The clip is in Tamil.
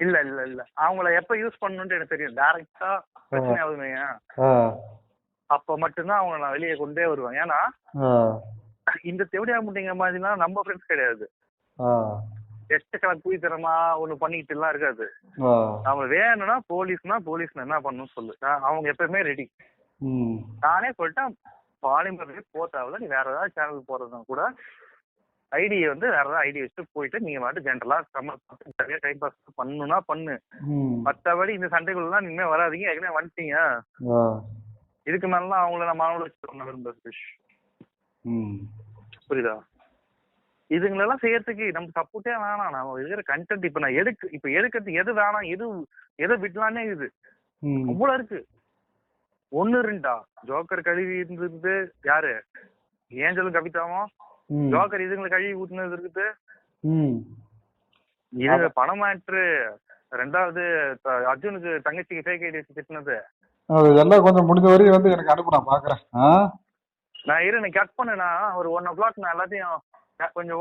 இல்ல இல்ல இல்ல. அவங்கள எப்ப யூஸ் பண்ணணும்னு எனக்கு தெரியும். டைரக்டா பிரச்சனை ஆகுதுங்க. அப்ப மட்டும்தான் அவங்க நான் வெளியே கொண்டே வருவேன். ஏன்னா இந்த தெவடியா முட்டைங்க மாதிரிலாம் நம்ம ஃப்ரெண்ட்ஸ் கிடையாது. எச்சக்கணக்கு குயித்தனமா ஒண்ணு பண்ணிக்கிட்டு எல்லாம் இருக்காது அவங்க வேணும்னா போலீஸ்னா போலீஸ் என்ன பண்ணணும் சொல்லு. அவங்க எப்பயுமே ரெடி நானே சொல்லிட்டேன் பாலிமர்லயே போ தேவையில்ல நீ வேற ஏதாவது சேனல் போறதுனா கூட ஐடியை வந்து வேற ஏதாவது ஐடி வச்சுட்டு போயிட்டு நீங்க மட்டும் ஜென்ரலா சரியா டைம் பாஸ் பண்ணணும்னா பண்ணு. மத்தபடி இந்த சண்டைக்குள்ளலாம் நீங்க வராதீங்க ஏற்கனவே வந்துட்டீங்க. இதுக்கு மேலாம் அவங்கள மனவுல வச்சுக்கணும் விரும்ப ஃபிஷ் புரியுதா? இதுங்களெல்லாம் செய்யறதுக்கு நம்ம சப்போர்ட்டே வேணாம். நம்ம இருக்கிற கண்டென்ட் இப்ப நான் எடுக்க இப்ப எடுக்கிறது எது வேணாம் எது எதை விடலானே இது. அவ்வளவு இருக்கு. ஒண்ணு ரெண்டா? ஜோக்கர் கழுவி இருந்தது யாரு? ஏஞ்சலும் கவிதாவும் ஜோக்கர் இதுங்களை கழுவி ஊத்துனது இருக்குது. இது பணம் மேட்ரு ரெண்டாவது அர்ஜுனுக்கு தங்கச்சிக்கு ஃபேக் ஐடி திட்டினது. அது எல்லாம் கொஞ்சம் முடிஞ்ச வரையும் வந்து எனக்கு அனுப்பு நான் பார்க்குறேன் ஆ? நான் இரு நீ கட் பண்ணுனா ஒரு ஒன் ஓ கிளாக் நான் எல்லாத்தையும் கொஞ்சம்